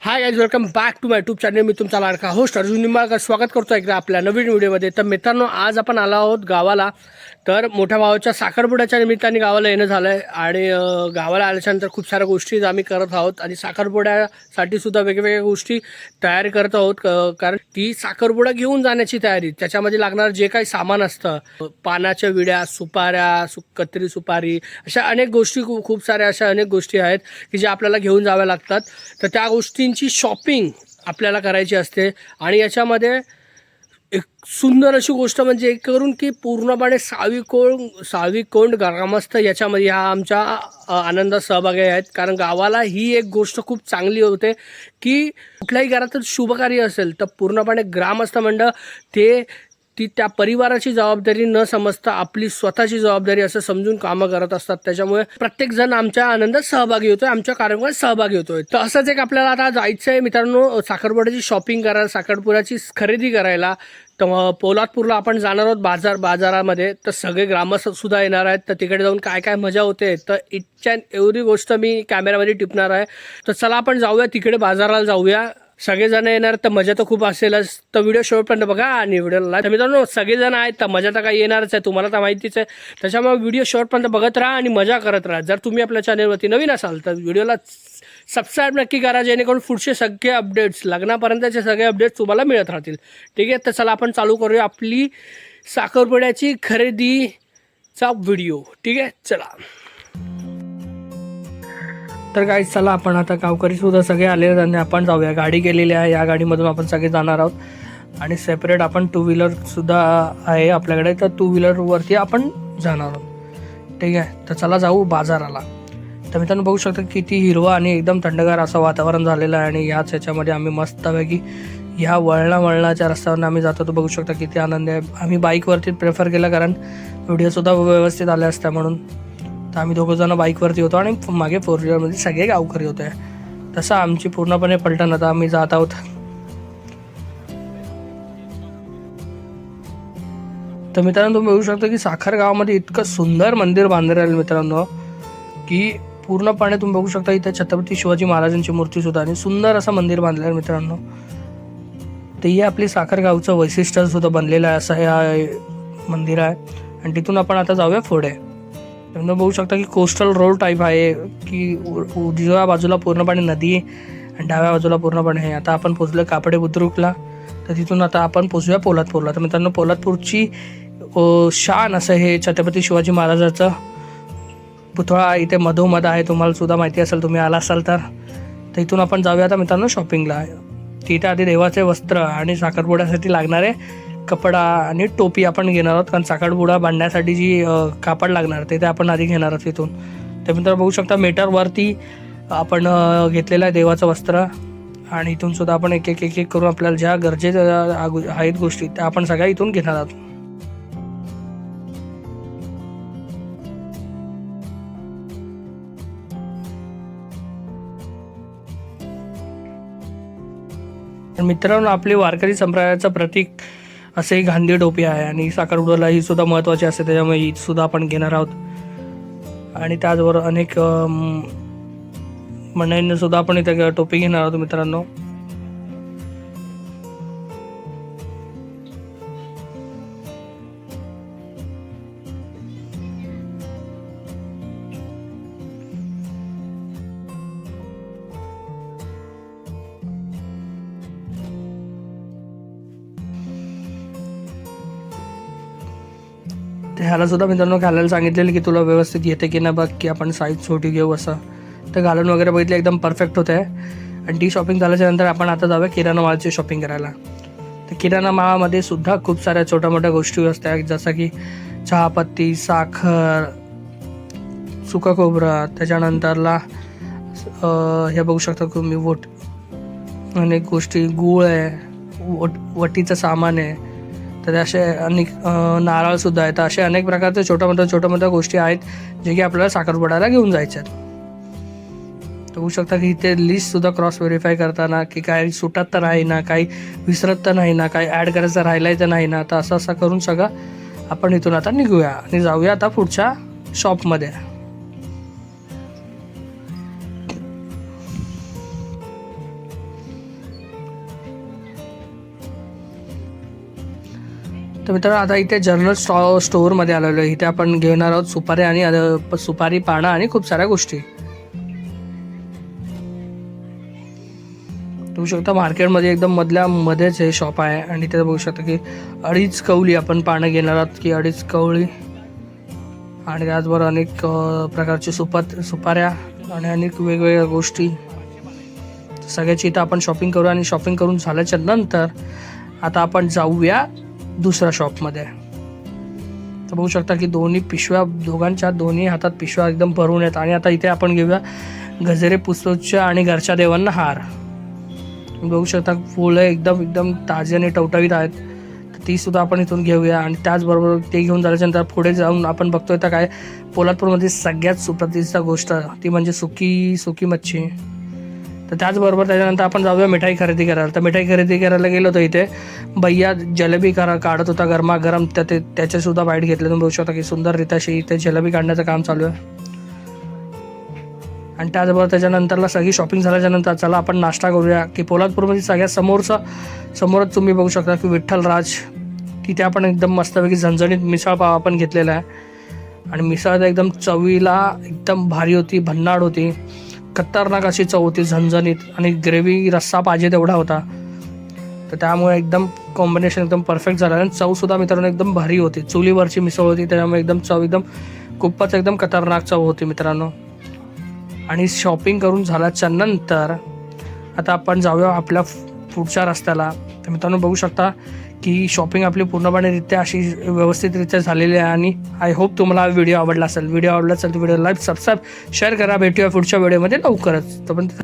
Hi guys welcome back to my tube channel मी तुमचा लाडका host Arjun Nimbalkar. स्वागत करतो एकदा आपल्या नवीन व्हिडिओमध्ये तर मित्रांनो आज आपण आलो आहोत गावाला. तर मोठ्या भावाच्या साखरपुड्याच्या निमित्ताने गावाला येणं झालं आहे आणि गावाला आल्याच्यानंतर खूप साऱ्या गोष्टी आम्ही करत आहोत. आणि साखरपुड्यासाठी सुद्धा वेगवेगळ्या गोष्टी तयारी करत आहोत. क- कारण ती साखरपुडा घेऊन जाण्याची तयारी त्याच्यामध्ये लागणारं जे काही सामान असतं पानाच्या विड्या सुपाऱ्या सु कत्री सुपारी अशा अनेक गोष्टी खूप साऱ्या अशा अनेक गोष्टी आहेत की ज्या आपल्याला घेऊन जाव्या लागतात. तर त्या गोष्टी गोष्टींची शॉपिंग आपल्याला करायची असते आणि याच्यामध्ये एक सुंदर अशी गोष्ट म्हणजे एक करून की पूर्णपणे सावी साविकोंड ग्रामस्थ याच्यामध्ये ह्या आमच्या आनंदात सहभागी आहेत. कारण गावाला ही एक गोष्ट खूप चांगली होते की कुठल्याही घरात शुभकार्य असेल तर पूर्णपणे ग्रामस्थ मंडळ ते ती त्या परिवाराची जबाबदारी न समजता आपली स्वतःची जबाबदारी असं समजून कामं करत असतात. त्याच्यामुळे प्रत्येक जण आमच्या आनंदात सहभागी होतोय आमच्या कार्यक्रमात सहभागी होतोय. तर असंच एक आपल्याला आता जायचं आहे मित्रांनो साखरपुड्याची शॉपिंग करायला साखरपुड्याची खरेदी करायला. तर पोलादपूरला आपण जाणार आहोत बाजार बाजारामध्ये. तर सगळे ग्रामस्थ सुद्धा येणार आहेत. तर तिकडे जाऊन काय काय मजा होते तर इच्छा एवढी गोष्ट मी कॅमेऱ्यामध्ये टिपणार आहे. तर चला आपण जाऊया तिकडे बाजाराला जाऊया. सगळेजण येणार तर मजा तर खूप असेलच. तर व्हिडिओ शेवटपर्यंत बघा आणि व्हिडिओला तर मित्रांनो सगळेजण आहेत तर मजा तर काही येणारच आहे तुम्हाला तर माहितीच आहे. त्याच्यामुळे व्हिडिओ शेवटपर्यंत बघत राहा आणि मजा करत राहा. जर तुम्ही आपल्या चॅनलवरती नवीन असाल तर व्हिडिओला सबस्क्राईब नक्की करा जेणेकरून पुढचे सगळे अपडेट्स लग्नापर्यंतचे सगळे अपडेट्स तुम्हाला मिळत राहतील. ठीक आहे? तर चला आपण चालू करूया आपली साखरपुड्याची खरेदीचा व्हिडिओ ठीक आहे? चला. तर काय चला आपण आता गावकरी सुद्धा सगळे आलेले आणि आपण जाऊया. गाडी गेलेली आहे. या गाडीमधून आपण सगळे जाणार आहोत. आणि सेपरेट आपण टू व्हीलर सुद्धा आहे आपल्याकडे. तर टू व्हीलरवरती आपण जाणार आहोत. ठीक आहे? तर चला जाऊ बाजाराला. तर मित्रांनो बघू शकता किती हिरवा आणि एकदम थंडगार असं वातावरण झालेलं आहे आणि याच ह्याच्यामध्ये आम्ही मस्तपैकी ह्या वळणा वळणाच्या रस्त्यावरून आम्ही जातो तर बघू शकता किती आनंद आहे. आम्ही बाईकवरती प्रेफर केला कारण व्हिडिओसुद्धा व्यवस्थित आले असत्या म्हणून. तर आम्ही दोघं जण बाईकवरती होतो आणि मागे फोर व्हीलरमध्ये सगळे गावकरी होते. तसं आमची पूर्णपणे पलटण आता आम्ही जात आहोत. तर मित्रांनो तुम्ही बघू शकता की साखर गावामध्ये इतकं सुंदर मंदिर बांधलं आहे मित्रांनो की पूर्णपणे तुम्ही बघू शकता इथे छत्रपती शिवाजी महाराजांची मूर्ती सुद्धा आणि सुंदर असं मंदिर बांधलं आहे मित्रांनो. तर हे आपली साखर गावचं वैशिष्ट्य सुद्धा बनलेलं आहे असं हे मंदिर आहे. आणि तिथून आपण आता जाऊया पुढे. तुम्ही बघू शकता की कोस्टल रोड टाईप आहे की उजव्या बाजूला पूर्णपणे नदी आणि डाव्या बाजूला पूर्णपणे हे. आता आपण पोचलो कापडे बुद्रुकला. तर तिथून आता आपण पोचूया पोलादपूरला. तर मित्रांनो पोलादपूरची शान असं हे छत्रपती शिवाजी महाराजाचं पुतळा इथे मधोमध आहे. तुम्हाला सुद्धा माहिती असेल तुम्ही आला असाल तर. तर इथून आपण जाऊया आता मित्रांनो शॉपिंगला तिथे आधी देवाचे वस्त्र आणि साखरपुड्यासाठी लागणारे कपडा आणि टोपी आपण घेणार आहोत कारण साखरपुडा बांधण्यासाठी जी कापड लागणार ते ते आपण आधी घेणार आहोत तिथून त्यानंतर बघू शकता मीटरवरती आपण घेतलेलं आहे देवाचं वस्त्र. आणि इथून सुद्धा आपण एक एक एक एक करून आपल्याला ज्या गरजेच्या आहेत गोष्टी त्या आपण सगळ्या इथून घेणार आहोत. तर मित्रांनो आपले वारकरी संप्रदायाचं प्रतीक असे ही गांधी टोपी आहे आणि साखरपुड्याला ही सुद्धा महत्त्वाची असते त्याच्यामुळे ही सुद्धा आपण घेणार आहोत. आणि त्याचबरोबर अनेक मंडळींनी सुद्धा आपण इथे टोपी घेणार आहोत मित्रांनो. तर ह्याला सुद्धा मित्रांनो घालायला सांगितलेलं की तुला व्यवस्थित येते की नाही बघ की आपण साईज छोटी घेऊ असं. तर घालून वगैरे बघितलं एकदम परफेक्ट होत आहे आणि ती शॉपिंग झाल्याच्यानंतर आपण आता जाऊया किराणा मालाची शॉपिंग करायला. तर किराणा माळामध्ये सुद्धा खूप साऱ्या छोट्या मोठ्या गोष्टी असतात जसं की चहापत्ती साखर सुका खोबरं त्याच्यानंतरला हे बघू शकता तुम्ही वोट अनेक गोष्टी गूळ आहे वट वटीचं सामान आहे. तर असे अनेक नारळसुद्धा आहेत. असे अनेक प्रकारचे छोट्या मोठ्या छोट्या मोठ्या गोष्टी आहेत जे की आपल्याला साखरपुड्याला घेऊन जायच्या आहेत. तर बघू शकता की इथे लिस्टसुद्धा क्रॉस व्हेरीफाय करताना की काही सुटत तर नाही ना काही विसरत तर नाही ना काही ॲड करायचं राहिलंय तर नाही ना. तर असं असं करून सगळं आपण इथून आता निघूया आणि जाऊया आता पुढच्या शॉपमध्ये तर मित्रांनो आता इथे जनरल स्टॉ स्टोअरमध्ये आलेलो आहे. इथे आपण घेणार आहोत सुपारी आणि सुपारी पानं आणि खूप साऱ्या गोष्टी. बघू शकता मार्केटमध्ये एकदम मधल्या मध्येच हे शॉप आहे. आणि तिथे बघू शकता की अडीच कवली आपण पानं घेणार आहोत की अडीच कवळी आणि त्याचबरोबर अनेक प्रकारचे सुपात सुपाऱ्या आणि अनेक वेगवेगळ्या गोष्टी. सगळ्याची इथं आपण शॉपिंग करू आणि शॉपिंग करून झाल्याच्यानंतर आता आपण जाऊया दुसऱ्या शॉपमध्ये तर बघू शकता की दोन्ही पिशव्या दोघांच्या दोन्ही हातात पिशव्या एकदम भरून आहेत. आणि आता इथे आपण घेऊया गजरे पुस्तोच्या आणि घरच्या देवांना हार. बघू शकता फुलं एकदम एकदम ताजी आणि टवटवीत आहेत. तर ती सुद्धा आपण इथून घेऊया. आणि त्याचबरोबर ते घेऊन झाल्याच्यानंतर पुढे जाऊन आपण बघतोय तर काय पोलादपूरमध्ये सगळ्यात सुप्रतिष्ठा गोष्ट ती म्हणजे सुकी सुकी मच्छी. तर त्याचबरोबर त्याच्यानंतर आपण जाऊया मिठाई खरेदी करायला. तर मिठाई खरेदी करायला गेलो होतो इथे भैया जलेबी करा काढत होता गरमागरम. त्या ते त्याचेसुद्धा बाईट घेतले. तुम्ही बघू शकता की सुंदररित्या अशी इथे जलेबी काढण्याचं काम चालू आहे. आणि त्याचबरोबर त्याच्यानंतरला सगळी शॉपिंग झाल्याच्यानंतर चला आपण नाश्ता करूया. की पोलादपूरमध्ये सगळ्यात समोरचं समोरच तुम्ही बघू शकता की विठ्ठल राज. तिथे आपण एकदम मस्तपैकी झणझणीत मिसळ पाव आपण घेतलेला आहे. आणि मिसळ तर एकदम चवीला एकदम भारी होती भन्नाड होती. खतरनाक अशी चव होती झणझणीत आणि ग्रेव्ही रस्सा पाहिजे तेवढा होता. तर त्यामुळे एकदम कॉम्बिनेशन एकदम परफेक्ट झालं. आणि चवसुद्धा मित्रांनो एकदम भारी होती. चुलीवरची मिसळ होती त्याच्यामुळे एकदम चव एकदम खूपच एकदम खतरनाक चव होती मित्रांनो. आणि शॉपिंग करून झाल्याच्यानंतर आता आपण जाऊया आपल्या पुढच्या रस्त्याला. तर मित्रांनो बघू शकता की शॉपिंग आपली पूर्णपणेरित्या अशी व्यवस्थितरित्या झालेली आहे आणि आय होप तुम्हाला व्हिडिओ आवडला असेल. व्हिडिओ आवडला असेल तर व्हिडिओ लाईक सबस्क्राईब शेअर करा. भेटूया पुढच्या व्हिडिओमध्ये लवकरच. तोपर्यंत